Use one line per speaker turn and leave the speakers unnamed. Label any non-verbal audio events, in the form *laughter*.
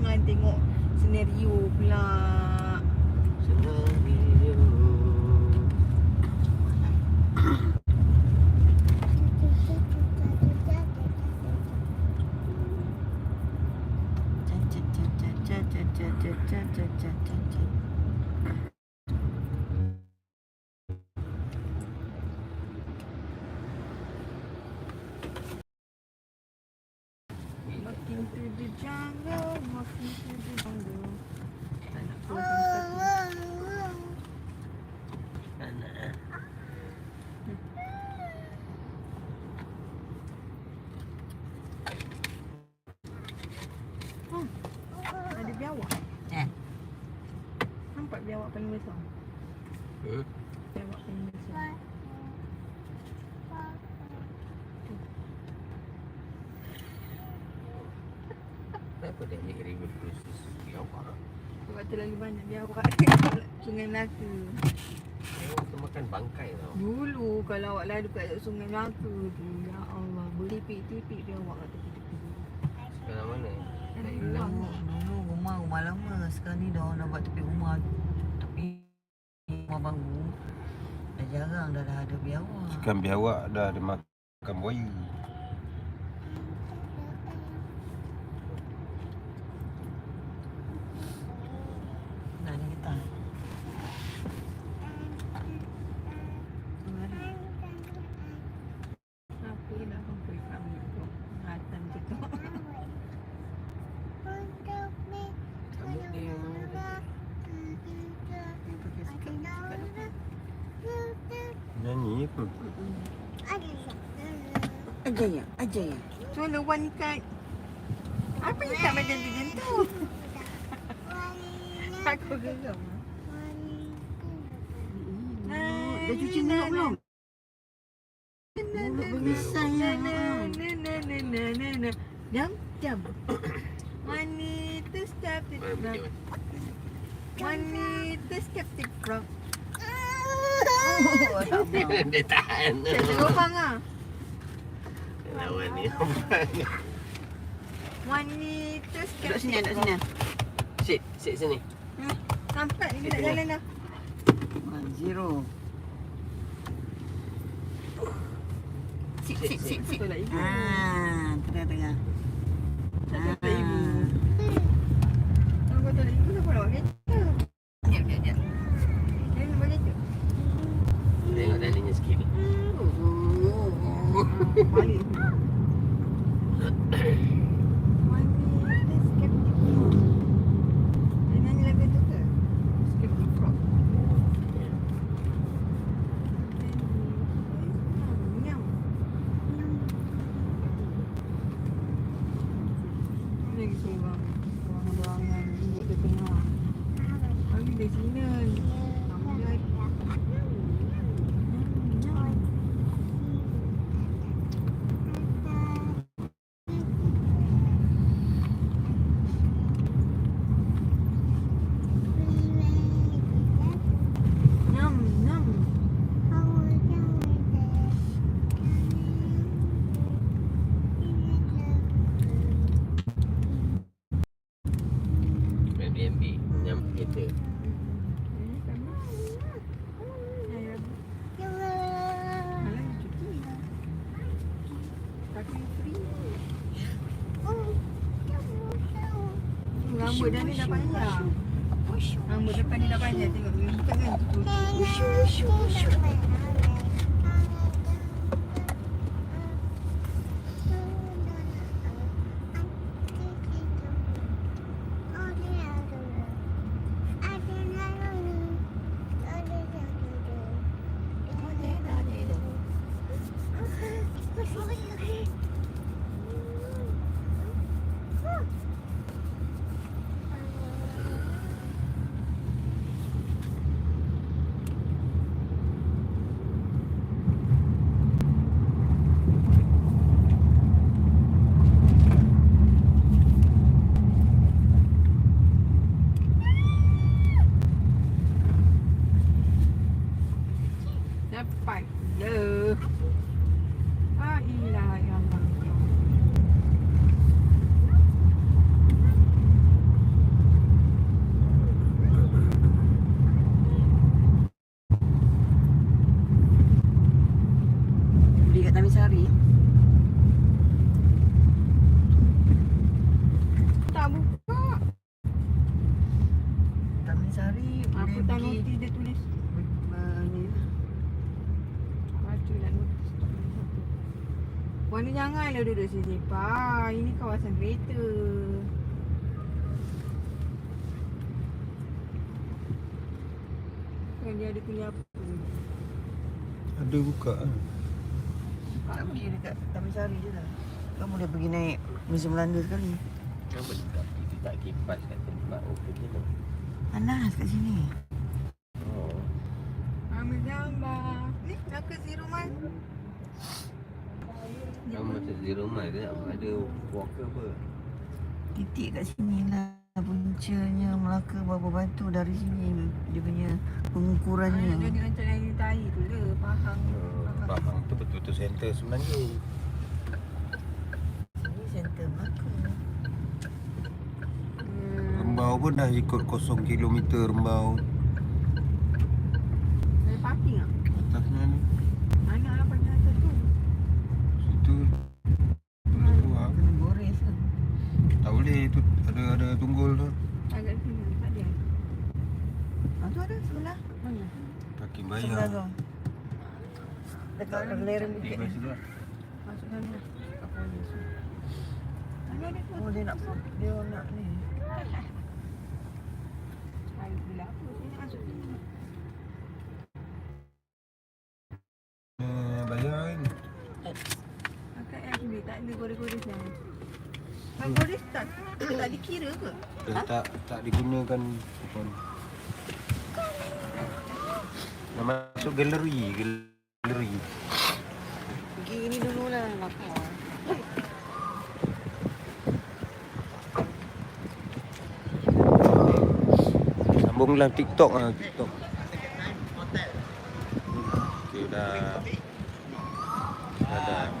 Jangan tengok senario pula.
Senario
through the jungle, walking through the jungle. Tak nak keluarkan kaki.
Anak.
Ada biawak.
Eh.
Nampak biawak paling besar.
Hmm?
Biawak paling besar.
Kenapa dia ambil ribu khusus biawak?
Sebab terlalu banyak biawak *laughs* Sungai Melaka.
Biawak tu makan bangkai tau.
Dulu kalau awak lalu kat Sungai Melaka tu, ya Allah, bertipik-tipik biawak kat tepi-tepi.
Sekarang mana? Hilang.
Dulu, dulu rumah rumah lama Sekarang ni dah orang dah buat tepi rumah Dah, dah ada biawak
Ikan biawak dah ada makan buaya.
Nah ni kita
Apa nak sampai kami tu? Hatan tu tu.
Rambut dia
Pakai sikat-sikat tu.
Nyanyi apa?
Aja ya, aja ya
So, lawan ikat. Apa ikat macam tu macam tu? *laughs* Aku geram.
Dah cuci mulut belum? Mulut berbisa ya
Jam, jam. Money to stop it.
Mana dia? Dia tahan.
Saya terlubang ah.
Lawan ni.
Money to skeptic
Duduk sini, duduk sini
Sit, sit sini.
Sampai ni nak jalan dah.
One zero Sit, sit, sit, sit
Betul lah ibu.
Ah, tengah-tengah
Betul lah ibu. Kalau betul lah ibu, siapa nak buat kereta?
Jap, jap, jap
Dia nak buat kereta.
Tengok talinya sikit ni.
Balik. Money to skeptic frog. Dia nyanyi lagu tu ke? Skeptic frog. Nyam. Ni seorang Orang-orangan Duduk di tengah Kami dari Cina Kami dari Nyam Nyam
Airbnb. Nyam kereta.
Malam cuti Tapi free Rambut dah ni dah panjang. Rambut depan ni dah panjang Tengok. Ni tangan tu Aku
Ni
janganlah duduk sini Pak Ini kawasan kereta Kan dia ada tulis apa
Ada buka kan?
Nak pergi dekat Taman Sari je lah. Kamu boleh pergi naik Museum Melanda sekali.
Kenapa tak kita tak kipas kat tempat open je tu?
Panas kat sini.
Oh.
Ambil gambar Ni nak ke zero
macam zero mile tu ada walker apa?
Titik kat sini lah puncanya Melaka Baba Batu dari sini dia punya
Dia
pengukurannya.
rancang yang tahi tu le Faham
Oh, Bahang tu betul-betul center sebenarnya.
Ini center Melaka.
Hmm.
Rembau pun dah ikut 0 km Rembau
Ada parking tak?
Atasnya ni
Mana lah parking atas tu
Situ Boleh keluar kan?
Kena gores kan.
Tak boleh tu ada ada tunggul tu
Agak sini tak ada
Ah tu ada sebelah.
Mana?
Sebelah
bayar
tu. Dekat lereng bukit.
Masuk lah Kat polis tu Mana ada tu?
Oh dia nak dia nak ni.
Cari pula apa Sini masuk sini
Eh, Bayar kan
Akak yang sini tak ada gores-gores yang tak dikira ke?
Eh, ha? Tak, tak digunakan kan? Nak masuk galeri, galeri.
Pergi ni dulu lah, lapar.
Sambunglah TikTok lah, TikTok. Okay, dah. Dah, dah.